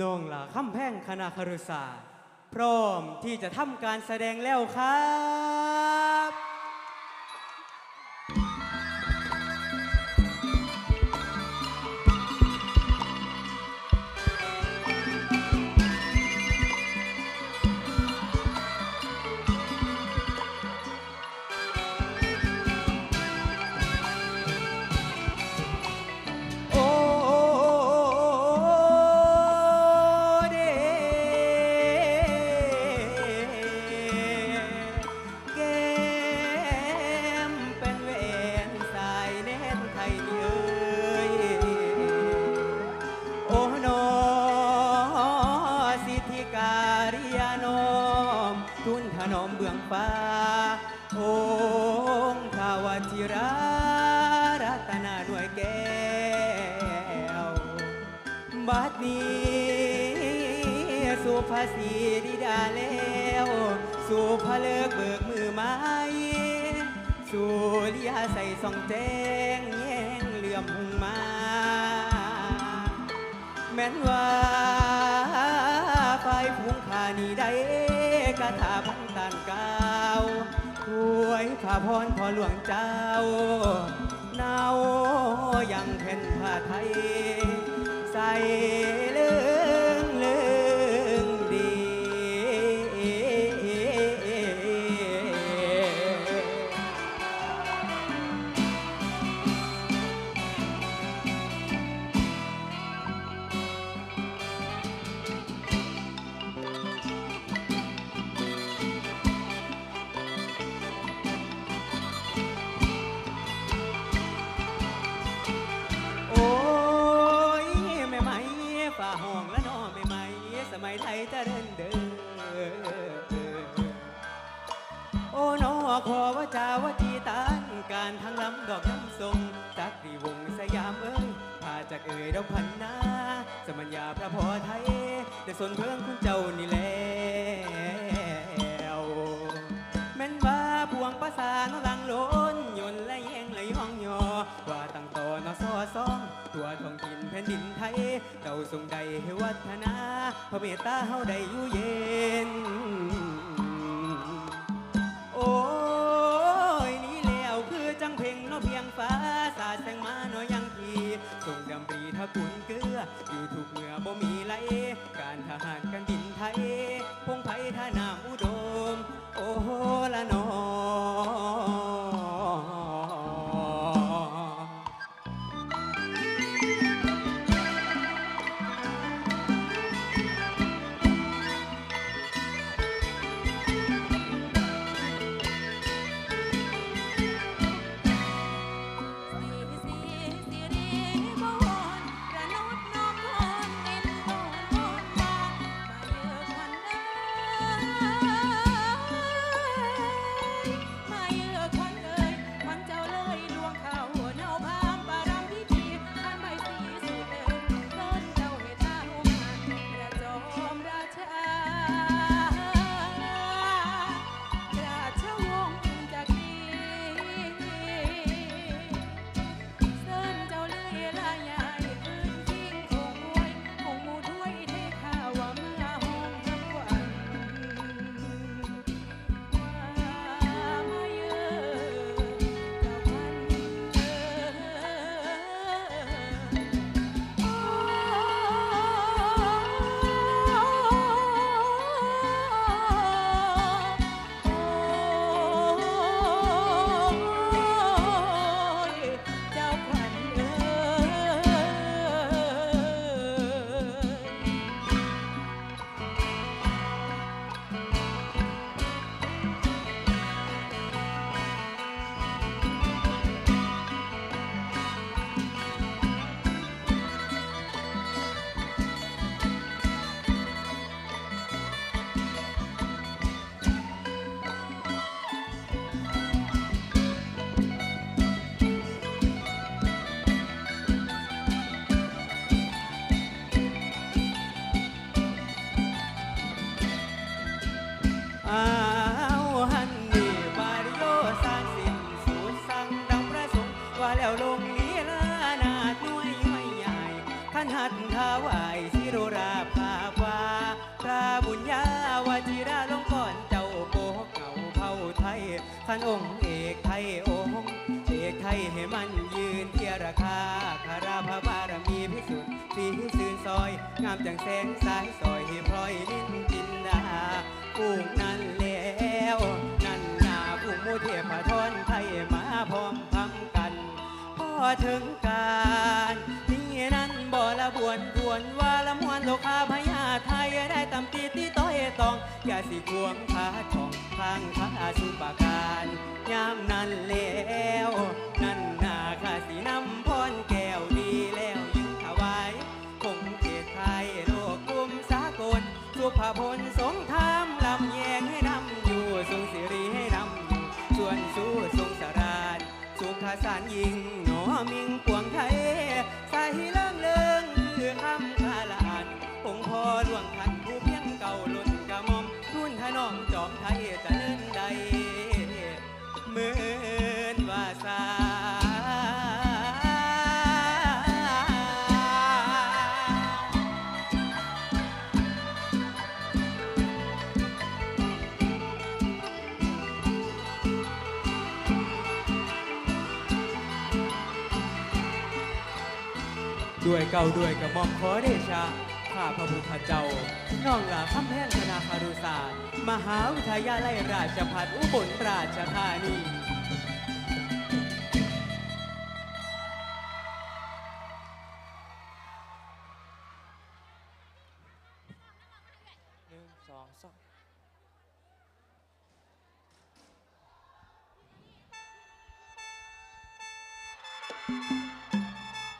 น้องล่ะคำแพงคณะครุศาสตร์พร้อมที่จะทำการแสดงแล้วครับ ภาษีดิดาแล้ว สู่พระเลิกเบิกมือไม้สู่ลิยาใส่สองแจ้งแย่งเหลื่อมหุงมา แม้นว่าฝ่ายพุงขานีได้กระถาพันตานกาวถวยข้าพรพอหลวงเจ้าเนายังเพ่นผ้าไทย ใส่ มัญญาพระพอไทยแต่สนเพิ่งคุณเจ้านี่แล้วแม่นว่าพวงภาษานลังล้นยนและแยงไหลห้องยอ ว่าตั้งต่อนอซอซองตัวท้องถิ่นแผ่นดินไทยเจ้าทรงใดให้วัฒนาพระเมตตาเฮาได้อยู่เย็น ดำปรีทะกุนเกลือ อยู่ทุกเมื่อบ่มีไร การทหารกันดินไทย ขันองค์เอกไทยองค์เอกไทยให้มันยืนเทียราคาคาราพระบารมีพิสุทธิ์สีสื่นซอย งามจังแสงสายซอยให้พลอยลิ้นจินดาปูกนั้นแล้วนั่นนาผู้มูเทพทอนไทยมาพร้อมพำกันพอถึงการนี่นั้นบ่ละบวนทวนว่าละมวนโลกาพญาไทยได้ตำตีที่ต้อยตอง อย่าสิควงขาทองข้างขาสุปาการ ยามนั้นแล้ว นั่นนาข้าสีน้ำพรแก้วดีแล้วยิ่งถวายคงเขตไทยโลกกุมสากล สุภาพลสงครามลำแยงให้นำอยู่ทรงสิริให้นำอยู่ส่วนสู้ทรงสราญสุขสารยิงหนอมิงปวงไทยใส่เลื่องเลื่องคือคำคาลานองค์พ่อหลวงท่านผู้เพียงเก่าลุนกระมอมรุ่นทนอม เก่าด้วยกระหม่อมขอเดชะข้าพระพุทธเจ้าน้องหลาคำแพงคณาคารุศาสตร์ มหาวิทยาลัยราชภัฏอุบลราชธานีหนึ่งสองสาม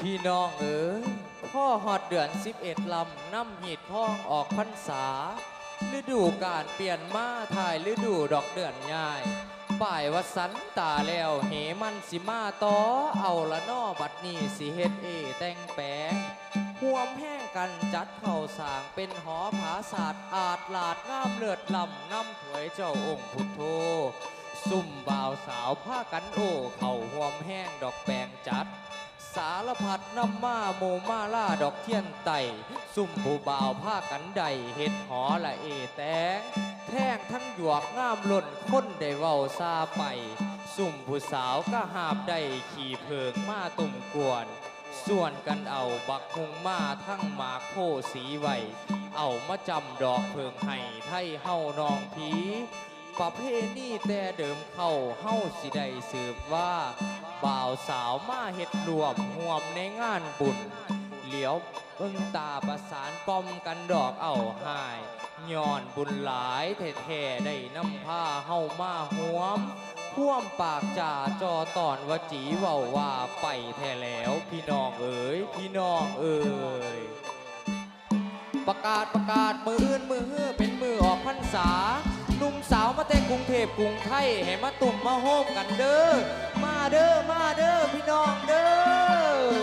พี่น้องเดเดือนสิบเอ็ดลำน้ำหีดพ้องออกพรรษา ฤดูการเปลี่ยนมาถ่ายฤดูดอกเดือนง่ายป่ายวัดสันตาแล้วเหมันสิมาต่อเอาละนอบัดนี้สิเฮ็ดเอแต่งแปลงห่วมแห้งกันจัดเข่าสางเป็นหอผาศาสตร์อาจลาดงามเลือดลำน้ำถวยเจ้าองค์พุทโธซุ่มบ่าวสาวผ้ากันโอเข่าห่วมแห้งดอกแปงจัด สารพัดน้ำมาโมมาล่าดอกเทียนไต่ซุ่มผู้บ่าวผ้ากันใดเห็ดหอละเอแตงแท่งทั้งหยวกงามล่นค้นได้เว้าซาไป ซุ่มผู้สาวก็หาบได้ขี่เพิงมาตุ่มกวน ส่วนกันเอาบักฮุงมาทั้งหมากโพสีไวเอามาจำดอกเพิงให้ไทยเฮานองผีประเพณีแต่เดิมเข้าเฮาสิได้สืบว่า บ่าวสาวมาเฮ็ดรวมห่วมในงานบุญ เหลียวเบิ่งตาประสานกลอมกันดอกเอาหายย้อนบุญหลายแท้ๆได้นำผ้าเฮามาห่วมพ่วมปากจ่าจอตอนวจีเว้าว่าไปแท้แล้วพี่น้องเอ๋ยพี่น้องเอ๋ยประกาศประกาศมืออื่นมือฮื้อเป็นมือออกพรรษา หนุ่มสาวมาแต่กรุงเทพกรุงไทยให้มาตุ่มมาโฮมกันเด้อมาเด้อมาเด้อพี่น้องเด้อ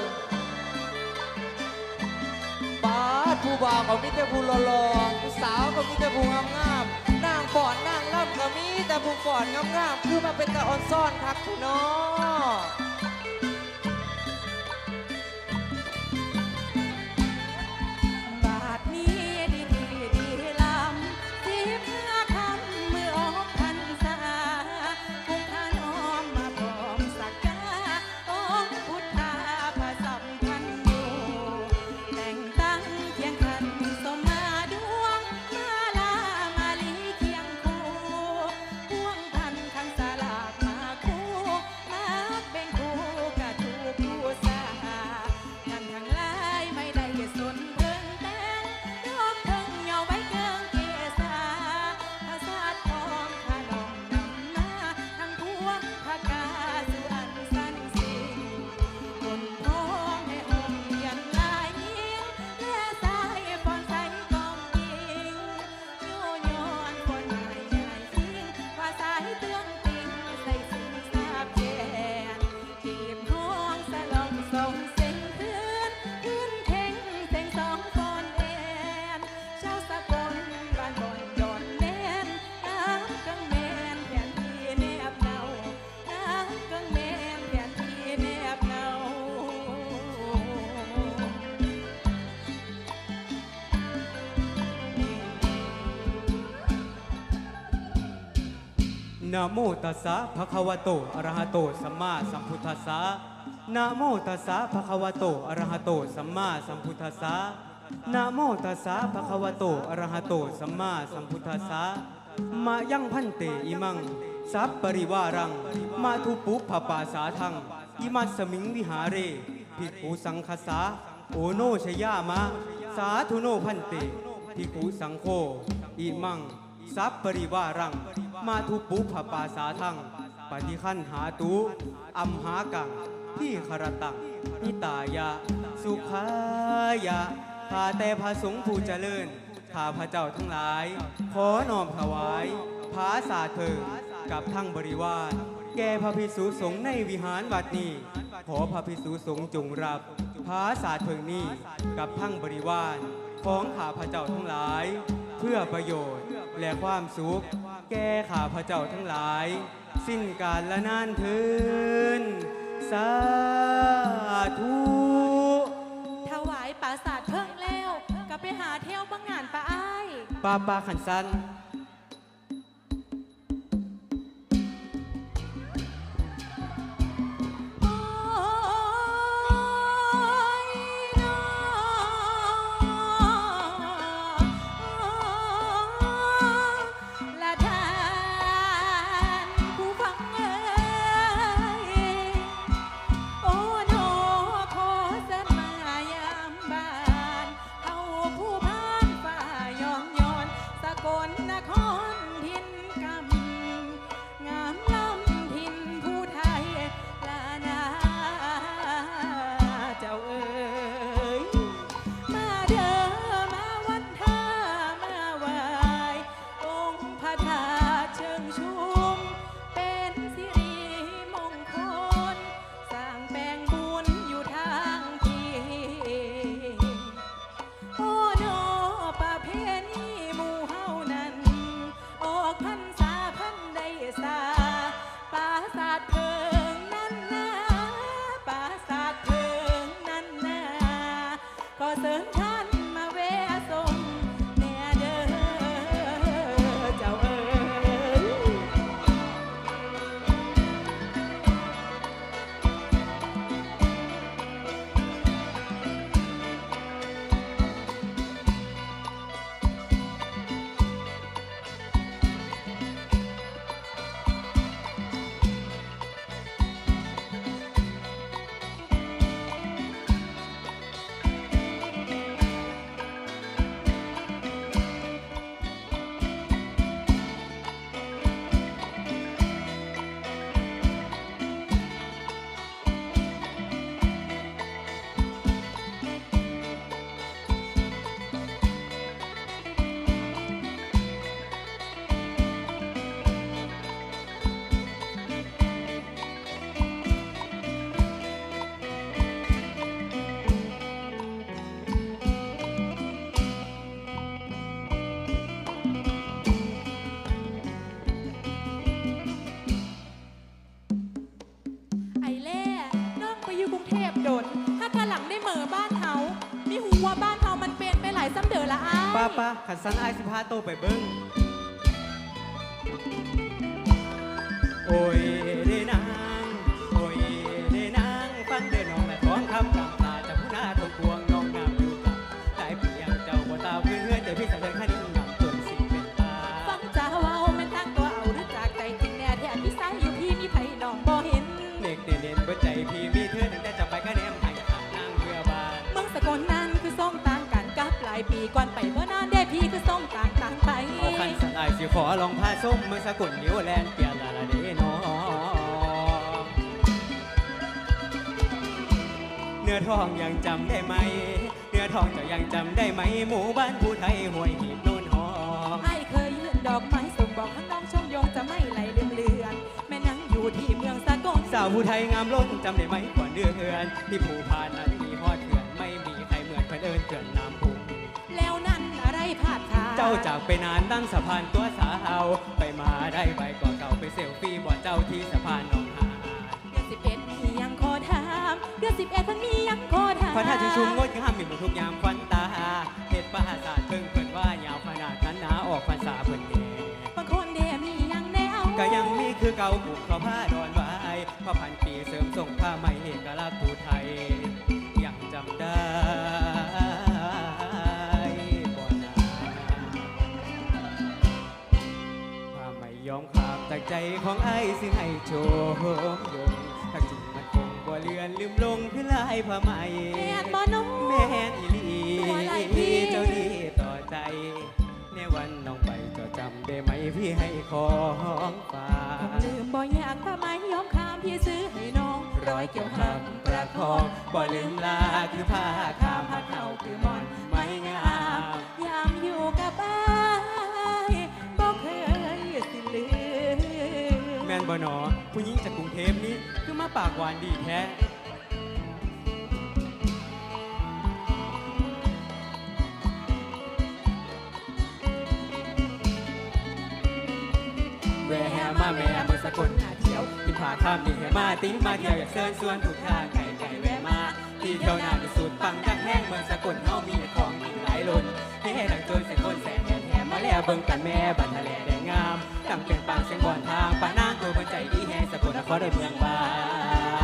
ปาผู้บ่าวก็มีแต่ผู้หล่อๆผู้สาวก็มีแต่ผู้งามๆนางฟ้อนนางล่ำก็มีแต่ผู้ฟ้อนงามๆคือมาเป็นตาออนซ่อนครับพี่น้อง นะโมตัสสะภะคะวะโตอะระหะโตสัมมาสัมพุทธัสสะนะโมตัสสะภะคะวะโตอะระหะโตสัมมาสัมพุทธัสสะนะโมตัสสะภะคะวะโตอะระหะโตสัมมาสัมพุทธัสสะมายังพันเตอิมังสัพปริวารัง มาทุปุพปาสาทัง อิมัสมิงวิหาเรภิกขุสังคสาโอโนชยามะ สาธุโนพันเตภิกขุสังโฆอิมัง สัพปริวารัง มาทุปุพปาสาทัง ปฏิคันหาตุอัมหากัง ที่ครตังนิตายะ สุขายะข้าแต่พระสงฆ์ผู้เจริญข้าพระเจ้าทั้งหลาย ขอน้อมถวายพระสาเถิงกับทั้งบริวารแก่พระภิกษุสงฆ์ในวิหารวัดนี้ ขอพระภิกษุสงฆ์จงรับพระสาเถิงนี้กับทั้งบริวารของข้าพระเจ้าทั้งหลาย เพื่อประโยชน์ และความสุข แก่ข้าพระเจ้าทั้งหลาย สิ้นกาลละนานเทินสาธุถวายปราสาทเพิ่งแล้วก็ไปหาเที่ยวบางงานปะอ้ายปาปาขันสันายสิพาโตไปเบิ้งโอ้ยเดนางโอ้ยเดนางฟังเดินน้องและท้องคำกำตาจะผู้หน้าตรงพวงน้องงามอยู่กับได้เพียงเจ้าบ่ตาเพื่อนแต่พี่สาวเดินข้านิ่งงามจนสิ่งเป็นตาฟังจ้าเว้าแม่นตั้งตัวเอาหรือจากใจจริงแน่แท้พี่สายอยู่พี่มีไผน้องบ่เห็นเด็กเด่นๆเบิดใจพี่มีเธอตั้งแต่จะไปก็แนมให้ทางนางเพื่อบานเมืองสกลนั้นคือส่งต่างกันกับหลายปีก่อนไป สันอายสิขอลองพาส้มเมืองสกุลนิ้วแลนเปียละละเดน้องเนื้อทองยังจำได้ไหม เนื้อทองเจะยังจำได้ไหม หมู่บ้านผู้ไทยห้วยหีบโนนหอมไอ้เคยยื่นดอกไม้ส่งบอกให้น้องชมยงจะไม่ไหลลืมเลือนแม่นั่งอยู่ที่เมืองสกลสาวผู้ไทยงามล้นจำได้ไหมก่อนเดือนที่ผู้พานนั้นมีฮอดเถื่อนไม่มีใครเหมือนเพื่อนเอิญเถื่อนน้ำ เจ้าจากไปนานตั้งสะพานตัวสาวไปมาได้ใบก่อเก่าไปเซลฟี่บ่เจ้าที่สะพานหนองหาเดือนสิบเอ็ดมียังขอถามเดือนสิบเอ็ดมันมียังขอถามพระธาตุชุมงดงามมีหมดทุกอย่างควันตาเห็ดปราสาทเพิ่งเพิ่นว่ายาวขนาดนั้นหนาออกภาษาเพิ่นเดบางคนเดมียังแนวก็ยังมีคือเก่าผูกเขาผ้าดอนไว้พระพันปีเสริมส่งผ้าไหมเอกลักษณ์ภูไทยยังจำได้ ใจของไอ้ซึ่งให้โชมยงถ้าจริงมันคงบ่เลือนลืมลงคือลายผ้าไหมแม่นบ่น้องแม่นอีหลีตัวไหล่พี่ เจ้าดีต่อใจ ในวันน้องไปเจะจำได้ไหมพี่ให้ของฝาคงกลืมบ่อยากผ้าไหมย้อมคามพี่ซื้อให้น้องร้อยเกี่ยวหักประคองบ่ลืมลาคือผ้าขาวผ้าเขาคือมอน ไม่งามยามอยู่กับอ้าย บ่หนอ ผู้หญิงจากกรุงเทพนี้คือมาปากหวานดีแท้แหวมาแม่เมืองสกลหาเที่ยวกินผาข้ามนี่แห่มาติ้งมาเที่ยวอยากเชิญชวนทุกทางไก่ไก่แหวมาที่เที่ยวหน้าที่สุดปังดังแห้งเมืองสกลเฮามีของมีหลายล้นเฮ้ดังจรเสียงคนแสนแหนแหมาแล้วเบิ่งกันแม่บันทะเลแดงงาม ดังเป็นปางเสียงบอนทางปานางตัวคนใจดีแห่สกลนครได้เมืองบ้า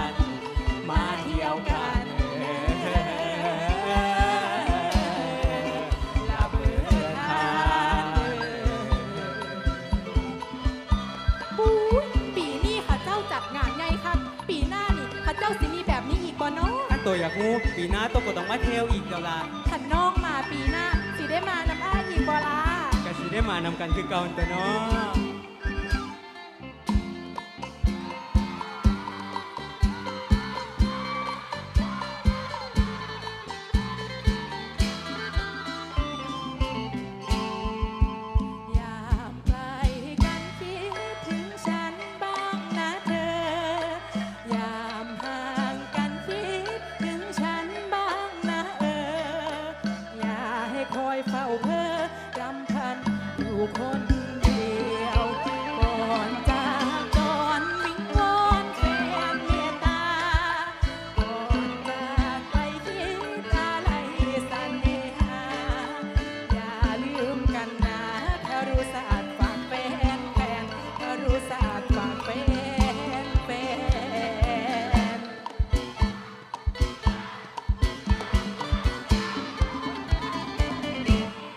น มาเที่ยวกันลาเบิดทางบู๊ยปีนี้ข้าเจ้าจัดงานใหญ่ครับ ปีหน้านี่ข้าเจ้าสิมีแบบนี้อีกบ่เนาะถ้าตัวอยากรู้ปีหน้าตัวก็ต้องมาเที่ยวอีกเดี๋ยวละขันน้องมาปีหน้าสิได้มานำอ้ายอีกบ่ล่ะ กะสิได้มานำกันคือเก่าตัวเนาะ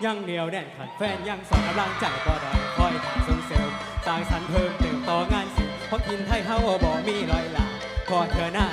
ยังเหนียวแน่นขัดแฟนยังสอนกำลังใจก็ได้คอยทางส่งเสริมสร้างสรรค์เพิ่มเติมต่องานศิลป์เพราะกินไทยเฮาบ่มีรอยหลาขอเธอหน้า